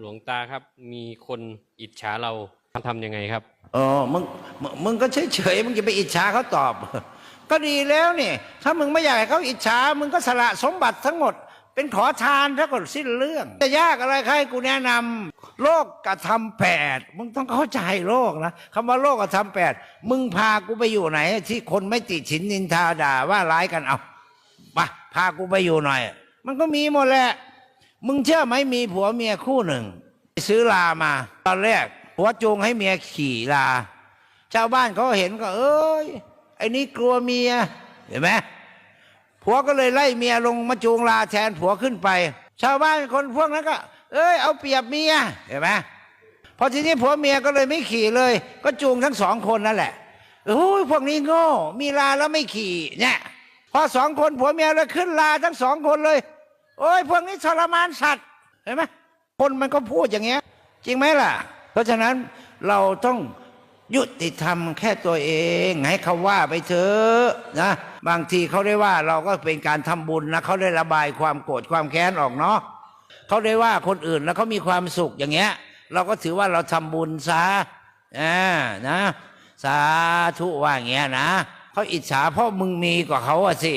หลวงตาครับ มีคนอิจฉาเราทำยังไงครับเออมึงมึงก็เฉยเฉยมึงจะไปอิจฉาเขาตอบ ก็ดีแล้วนี่ ถ้ามึงไม่อยากให้เขาอิจฉา มึงก็สละสมบัติทั้งหมด เป็นขอทานถ้าก็สิ้นเรื่อง จะยากอะไรใครกูแนะนำโลกกระทำแปดมึงต้องเข้าใจโลกนะคำว่าโลกกระทำแปดมึงพากูไปอยู่ไหน ที่คนไม่ติฉินนินทาด่าว่าร้ายกันเอามาพากูไปอยู่หน่อย มันก็มีหมดแหละ มึงเชื่อไหมมีผัวเมียคู่หนึ่ง ซื้อลามา ตอนแรกผัวจูงให้เมียขี่ลา ชาวบ้านเขาเห็นก็เอ้ยไอ้นี่กลัวเมียเห็นไหมผัวก็เลยไล่เมียลงมาจูงลาแทนผัวขึ้นไป ชาวบ้านคนพวกนั้นก็ เอ้ยเอาเปรียบเมียเห็นไหมพอทีนี้ผัวเมียก็เลยไม่ขี่เลย ก็จูงทั้งสองคนนั่นแหละโอ้ยพวกนี้โง่ มีลาแล้วไม่ขี่เนี่ย พอสองคนผัวเมียเลยขึ้นลาทั้งสองคนเลย โอ้ยพวกนี้ทรมานสัตว์เห็นไหมคนมันก็พูดอย่างเงี้ย จริงไหมล่ะ เพราะฉะนั้นเราต้องยุติธรรมแค่ตัวเอง ให้เขาว่าไปเถอะนะบางทีเขาได้ว่าเราก็เป็นการทำบุญนะเขาได้ระบายความโกรธความแค้นออกเนาะเขาได้ว่าคนอื่นแล้วเขามีความสุขอย่างเงี้ย เราก็ถือว่าเราทำบุญซะอ่านะ สาธุว่าอย่างเงี้ยนะเขาอิจฉาเพราะมึงมีกว่าเขาอะสิ